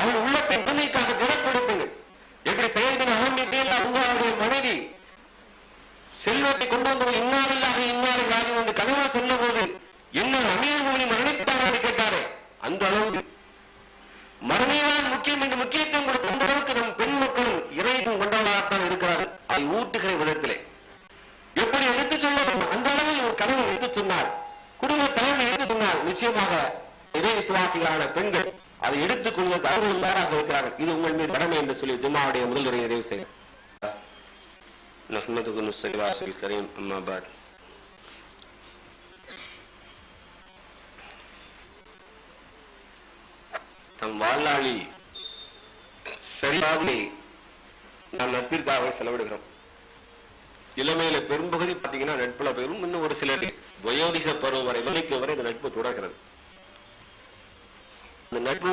அவன் உள்ளத்தை உண்மைக்காக திடப்படுத்துங்கள் எப்படி செயல்பின் அகம்பியத்தில் அவங்களுடைய மனைவி? செல்வத்தை கொண்டு வந்தவங்க இன்னாரில்லாத இன்னாரை ராஜம் என்று கணவன் சொன்ன போது என்ன அமீர் மொழி மரணித்தார்கள் கேட்டாரே. அந்த அளவுக்கு மறுமைதான் முக்கியம் என்று முக்கியத்துவம் கொடுத்த அந்த அளவுக்கு நம் பெண் மக்களும் இறைவன் கொண்டவர்களாகத்தான் இருக்கிறார்கள். அதை ஊட்டுகிற விதத்திலே. எப்படி எடுத்து சொல்ல அந்த அளவில் ஒரு கணவன் எடுத்து சொன்னார். குடும்ப தலைமை எடுத்து சொன்னார். நிச்சயமாக இறை விசுவாசிகளான பெண்கள் அதை எடுத்துக் கொள்வதற்கு அவர்கள் தயாராக இருக்கிறார்கள் இது உங்கள் மீது கடமை என்று சொல்லி ஜும்மாவுடைய முதல் உரையை நிறைவு செய்கிறேன் نحمدك ونصلي على رسول الكريم أما بعد நம் வாழ்நாளில் சரியாக நாம் நட்பிற்காக செலவிடுகிறோம் இளமையில பெரும்பகுதி பாத்தீங்கன்னா நட்புல பெரும் இன்னும் ஒரு சிலர் வயோதிக பருவம் வரை வரைக்கும் வரை இந்த நட்பு தொடர்கிறது இந்த நட்பு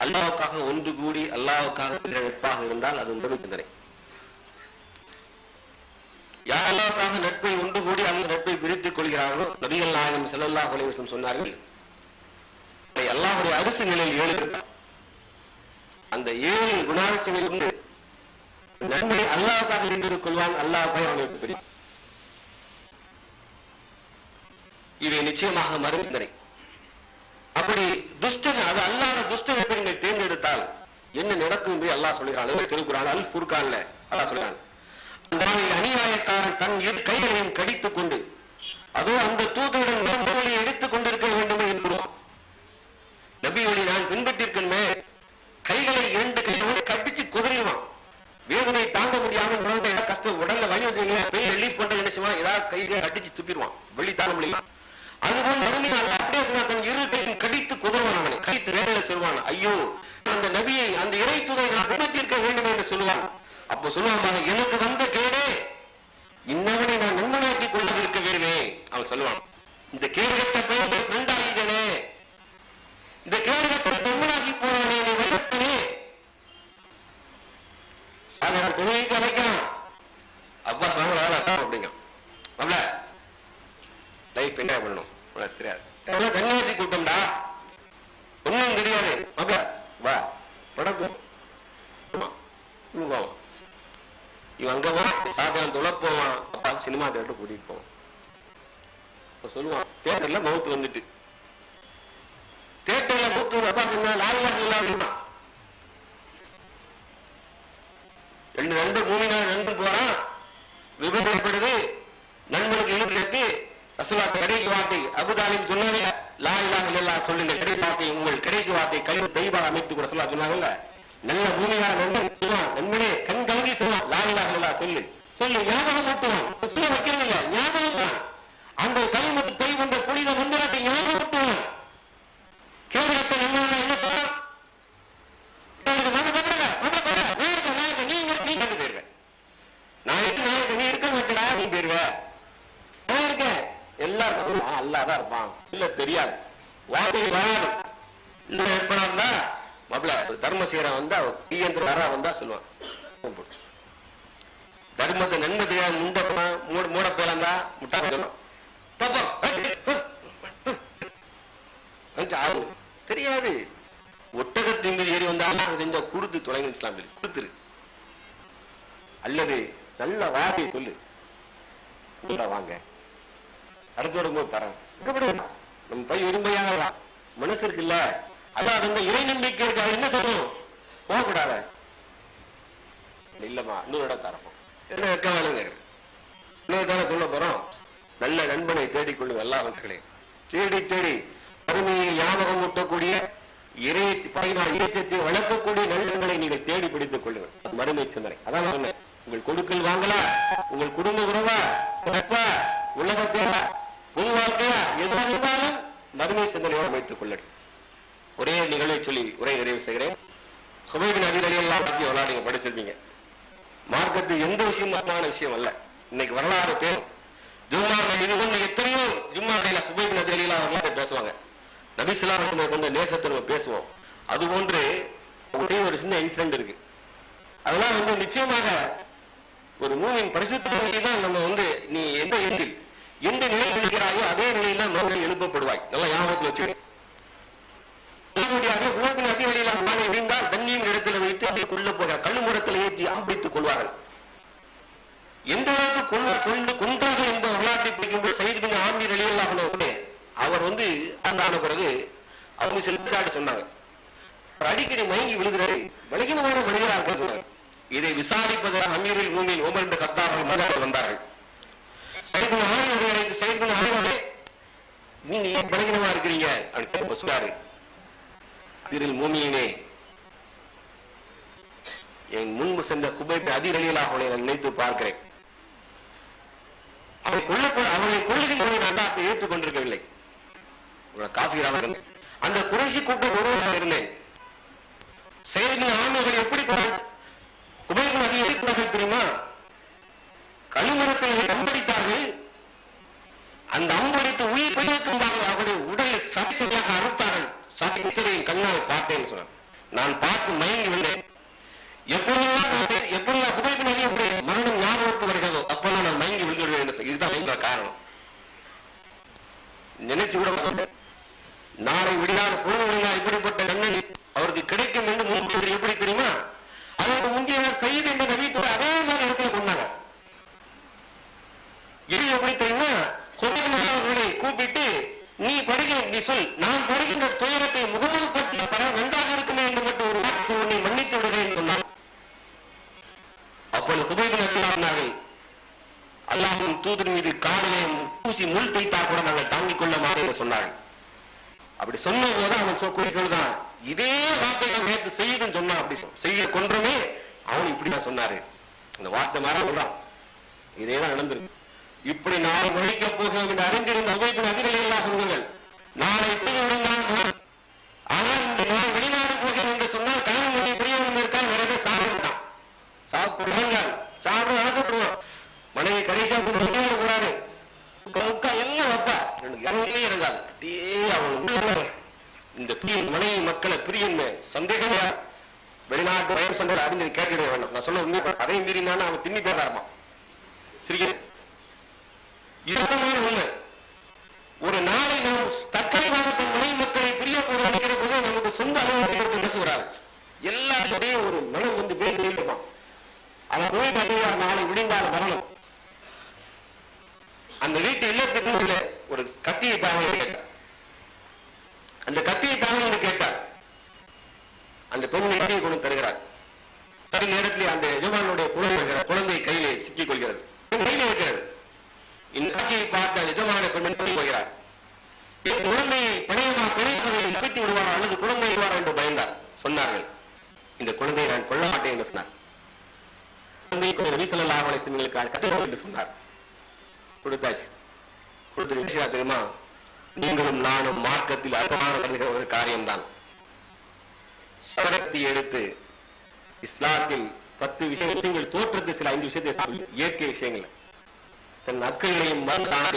அல்லாவுக்காக ஒன்று கூடி அல்லாவுக்காக நட்பாக இருந்தால் அது உடனே சிந்தனை. யார் அல்லாவுக்காக நட்பை ஒன்று கூடி அந்த நட்பை பிரித்துக் கொள்கிறார்களோ நபிகள் நாயகம் செல்லல்லா கொலைவசம் சொன்னார்கள் அதை அல்லாஹ்வுடைய அரிசி நிலையில் ஏழு அந்த ஏழு குணாதிசயங்கள் கொண்டு நன்மை அல்லாவுக்காக நின்று கொள்வான் அல்லாவுக்காக அவனுக்கு பிரியும் இவை நிச்சயமாக மறுந்தனை அப்படி துஷ்டன் அது அல்லாத துஷ்டன் எப்படி நீங்கள் தேர்ந்தெடுத்தால் என்ன நடக்கும் என்று அல்லாஹ் சொல்கிறான். திருக்குறான் அல் ஃபுர்கான்ல அல்லாஹ் சொல்கிறான். அநியாயக்காரன் தன் இரு கைகளையும் கடித்துக் கொண்டு அதோ அந்த தூதருடன் நம்பர்களை எடுத்துக் கொண்டிருக்க வேண்டும் என்போம் நபி வழி நான் பின்பற்றிருக்கணுமே கைகளை இரண்டு கைகளை கட்டிச்சு குதிரைவான் வேதனை தாங்க முடியாம உணர்ந்த கஷ்டம் உடல்ல வலி வச்சுங்க பெரிய ரிலீஃப் பண்ற என்ன செய்வான் ஏதாவது கைகளை கட்டிச்சு துப்பிடுவான். வெளி தாங்க முடியல. அதுபோல் மறுமையால் பேசினா சொன்னா தன் இரு கடித்து குதிரவான் அவனை. கடித்து வேதனை சொல்வான். ஐயோ அந்த நபியை அந்த இறை தூதை நான் பின்பற்றிருக்க வேண்டும் என்று சொல்லுவான். அப்போ சொல்லுவான் எனக்கு வந்த கேடே இன்னவனை நான் நண்பனாக்கி கொண்டிருக்க வேண்டுமே. அவன் சொல்லுவான் இந்த கேடுகட்ட போய் ஃப்ரெண்ட் ஆகிட்டனே. இந்த கேடுகட்ட நண்பனாக்கி போனானே நீ வெள்ளத்தனே அதை இவன் அங்க போவான் சாஜான் துளை போவான். அப்பா சினிமா தேட்டர் கூட்டிட்டு போவான் அப்ப சொல்லுவான் தேட்டர்ல மவுத்து வந்துட்டு. தேட்டர்ல மவுத்து வந்து அப்பா சொன்னா லாயிலா இல்லா அப்படின்னா. ரெண்டு நண்பர் மூணு நாள் நண்பன் போறான் விபத்து ஏற்படுது நண்பனுக்கு இழுத்து ரசூலா கடைசி வார்த்தை அபுதாலிம் சொன்னாங்க லா இலாஹ இல்லல்லாஹ் சொல்லுங்க கடைசி வார்த்தை உங்கள் கடைசி வார்த்தை கழிவு தெய்வாக அமைத்து கூட சொல்லா சொன்னாங்கல்ல. நல்ல பூமியான நண்பன் சொல்லுவான். நண்பனே கண் கலங்கி சொல்லுவான். லா சொல்லா சொல்லு. சொல்லு ஞாபகம் ஊட்டுவான் சொல்ல வைக்கிறதில்ல. ஞாபகம் ஊட்டுவான். அந்த கலிமத்து தெய்வன்ற புனித மந்திரத்தை ஞாபகம் ஊட்டுவான். கேடுகட்ட நண்பனா என்ன சொல்றான் நீ நீ நீ இருக்க நீ எல்லாரும் ஆ, இருப்பான். இல்ல தெரியாது. வார்த்தை வராது. இல்ல எப்படா இருந்தா மாப்பிள வந்தா தீயந்திர வந்தா சொல்லுவான் தர்மத்தை நன்மை தெரியாது முண்ட போனா மூட மூட போலாந்தா முட்டா சொல்லுவான் தெரியாது. ஒட்டகத்தின் மீது ஏறி வந்தா செஞ்சா கொடுத்து தொலைங்க இஸ்லாமில். கொடுத்துரு அல்லது நல்ல வார்த்தையை சொல்லு. வாங்க. அடுத்தோட போது தரேன். நம்ம பையன் விரும்பையாக மனசு இருக்குல்ல? அதான் அது இந்த இறை நம்பிக்கை இருக்கா? என்ன சொல்லுவோம் போகக்கூடாத. இல்லம்மா இன்னொரு இடம் தரப்போம். என்ன வைக்க இன்னொரு தடவை சொல்ல போறோம். நல்ல நண்பனை தேடிக்கொள்ளும் எல்லா மக்களே தேடி தேடி அருமையை ஞாபகம் ஊட்டக்கூடிய இறை இறைச்சத்தை வளர்க்கக்கூடிய நண்பர்களை நீங்கள் தேடி பிடித்துக் கொள்ளுங்கள். அது மறுமை சிந்தனை. அதான் சொன்னேன். உங்கள் கொடுக்கல் வாங்கலா? உங்கள் குடும்ப உறவா? நட்பா உலகத்தையா பொது வாழ்க்கையா? எதுவாக இருந்தாலும் மறுமை சிந்தனையோடு அமைத்துக் கொள்ளுங்கள். ஒரே நிகழ்வை சொல்லி உரை நிறைவு செய்கிறேன். சுபைபின் அதிரடி எல்லாம் பற்றி வரலாறு நீங்கள் படிச்சிருப்பீங்க. மார்க்கத்து எந்த விஷயமான விஷயம் அல்ல. இன்னைக்கு வரலாறு பேரும். ஜும்மா இது கொண்டு எத்தனையோ ஜும்மா இடையில சுபைபின் அதிரடி அவர்கள் பேசுவாங்க. நபிசுலாம் கொண்ட நேசத்தை நம்ம பேசுவோம். அது போன்று ஒரு சின்ன இன்சிடென்ட் இருக்கு. அதெல்லாம் வந்து நிச்சயமாக ஒரு மூவின் பரிசுத்தத்தை தான் நம்ம வந்து நீ எந்த எண்ணில் எந்த நிலையில் இருக்கிறாயோ அதே நிலையில் மறுபடியும் எழுப்பப்படுவாய். நல்லா ஞாபகத்தில் சொல்ல முடியாது உலகின் அதிவெளியில் அம்மானை எறிந்தால் தண்ணீர் இடத்தில் வைத்து அதை கொள்ள போக கல்லுமுரத்தில் ஏற்றி ஆம்பித்துக் கொள்வார்கள். எந்த அளவுக்கு கொள்ள கொண்டு கொன்றாக என்ப வரலாற்றை பிடிக்கும்போது சைது பின் ஆமீர் அலியல்லாகவே அவர் வந்து அந்தான பிறகு அவங்க செலுத்தாடி சொன்னாங்க. அடிக்கடி மயங்கி விழுகிறாரு. விலகினமான மனிதராக இருக்கிறார் இதை விசாரிப்பதாக அமீரில் மூமியில் உமர் என்று கத்தார்கள் மதியாக வந்தார்கள். சைது ஆணி அவர்களை சைது ஆணி நீங்க ஏன் விலகினமா இருக்கிறீங்க? அப்படின்னு சொன்னாரு அமீரில் மூமியினே என் முன்பு சென்ற குபைப்பை அதிரலியலாக அவளை நான் நினைத்து பார்க்கிறேன். அவரை கொள்ள அவர்களை கொள்ளுகின்ற நான் ஏற்றுக் கொண்டிருக்கவில்லை. உங்களை காஃபிராக அந்த குறைசி கூட்டம் ஒருவராக இருந்தேன். செயலின் ஆண்மைகள் எப்படி குபைகள் அதிக தெரியுமா? விழுந்துடுவேன் காரணம் நினைச்சு விட நாளை விடியால் பொழுது விடியாத இப்படிப்பட்ட நன்னி அவருக்கு கிடைக்கும் என்று முன்பு எப்படி தெரியுமா? அதற்கு முந்தைய நாள் செய்தி என்ற நபித்துறை அதே மாதிரி இடத்துல கொண்டாங்க. இது எப்படி தெரியுமா? ஹுதைபின் கூப்பிட்டு நீ படிக்க நீ சொல் நான் பூசி முள் தைத்தா கூட நாங்கள் தாங்கிக் கொள்ள மாட்டோம் சொன்னார்கள் அப்படி சொன்ன போது அவன் குறி சொல்றான் இதே வார்த்தையை நேற்று செய்யுதுன்னு சொன்னான் அப்படி செய்ய கொன்றமே? அவன் இப்படிதான் சொன்னாரு. இந்த வார்த்தை மாற சொல்றான். இதே தான் நடந்திருக்கு. இப்படி நாளை ஒழிக்க போகிறோம் என்று அறிந்திருந்த அவைப்பின் அதிரையில்லா சொல்லுங்கள் நாளை போய் விடுங்கள் ஆனால் இந்த வெளிநாடு போகிறோம் என்று சொன்னால் கணவன் மனைவி பிரியவன் இருக்கா நிறைய பேர் சாப்பிட்டான் சாப்பிடுவாங்க சாப்பிட ஆசைப்படுவான். மனைவி கடைசியா போய் வெளிநாடு போறாரு உட்கா எல்லாம் வைப்பா எனக்கு இறங்கவே இறங்காது அப்படியே அவன் உள்ள இந்த பிரியன் மனைவி மக்களை பிரியன் சந்தேகமே வெளிநாட்டு பயம் சண்டை அறிஞ்சு கேட்டுட வேண்டும். நான் சொல்ல உண்மை அதையும் மீறினாலும் அவன் திண்ணி பேராமா சிரிக்கிறேன். இதுதான் உண்மை. ஒரு நாளை நாம் தற்காலிகமாக தன் மனை மக்களை பிரிய போற நினைக்கிற போது நமக்கு சொந்த அலுவலகத்தை பேசுகிறார். எல்லாருடைய ஒரு மனம் வந்து பேர் இருக்கும் அவன் போய் பார்த்தீங்கன்னா நாளை விடிந்தால் மரணம். அந்த வீட்டு இல்லத்துக்கு ஒரு கத்தியை தாங்க கேட்டார் அந்த கத்தியை தாங்க கேட்டார் அந்த பெண் நெற்றியை கொண்டு தருகிறார். சரி நேரத்தில் அந்த எஜமானுடைய குழந்தை குழந்தை கையிலே சிக்கிக் கொள்கிறது. கையிலே வைக்கிறது இந்த காட்சியை பார்த்த அந்த எஜமான பெண் போகிறார். என் குழந்தையை பிணையமா பிணையத்தை நடத்தி விடுவார் அல்லது குழந்தை விடுவார் என்று பயந்தார். சொன்னார்கள். இந்த குழந்தையை நான் கொள்ள மாட்டேன் என்று சொன்னார். குழந்தைக்கு ஒரு ஸல்லல்லாஹு அலைஹி வஸல்லம் கட்டுவோம் என்று சொன்னார். கொடுத்தாச்சு. கொடுத்து விஷயம் தெரியுமா? நீங்களும் நானும் மார்க்கத்தில் அற்பமான வருகிற ஒரு காரியம்தான். சரத்தை எடுத்து இஸ்லாத்தில் பத்து விஷயங்கள் தோற்றத்து சில ஐந்து விஷயத்தை இயற்கை விஷயங்கள். தன் அக்களையும்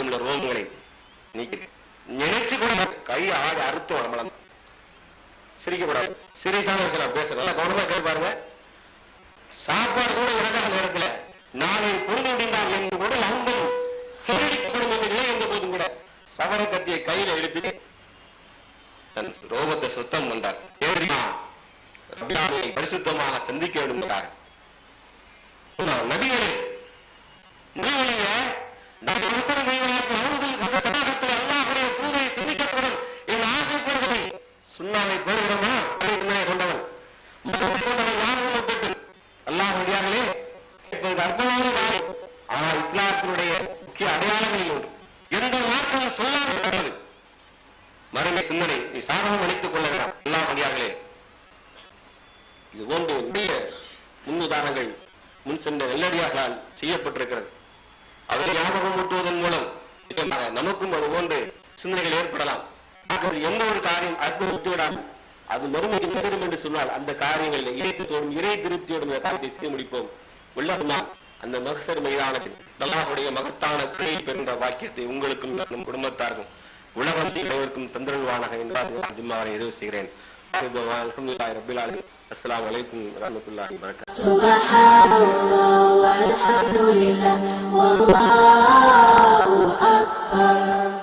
உள்ள ரோமங்களை நீக்கி நினைச்சு கூட கை ஆடி அறுத்தோம் நம்மள சிரிக்க கூடாது. சீரியஸான விஷயம் நான் பேசுறேன் நல்லா கவனமா கேட்டு பாருங்க. சாப்பாடு கூட இறக்காத நேரத்துல நாளை பொருள் முடிந்தால் என்று கூட அங்கம் சிரிக்கப்படும் என்று இல்லை என்ற போதும் கூட சவர கத்தியை கையில எடுத்துட்டு தன் ரோமத்தை சுத்தம் பண்ணார் ஏறிமா பரிசுத்தமாக சந்திக்க விடுகிறார் நபிகள் செய்யப்பட்டிருக்கிறது. அதை ஞாபகம் ஊட்டுவதன் மூலம் நமக்கும் அது போன்று சிந்தனைகள் ஏற்படலாம். எந்த ஒரு காரியம் அற்புதம் அது மறுமைக்கு நகரும் என்று சொன்னால் அந்த காரியங்களில் இறைத்தோடும் இறை திருப்தியோடும் காரியத்தை செய்து முடிப்போம். உள்ளதுமா அந்த மகசர் மைதானத்தில் நல்லாவுடைய மகத்தான கிளை பெறுகின்ற வாக்கியத்தை உங்களுக்கும் நம் குடும்பத்தாருக்கும் உலகம் செய்வதற்கும் தந்திரவானாக என்றால் ஜும்மாவை எதிர்வு செய்கிறேன். الحمد لله رب العالمين. السلام عليكم ورحمة الله وبركاته. سبحان الله والحمد لله والله أكبر.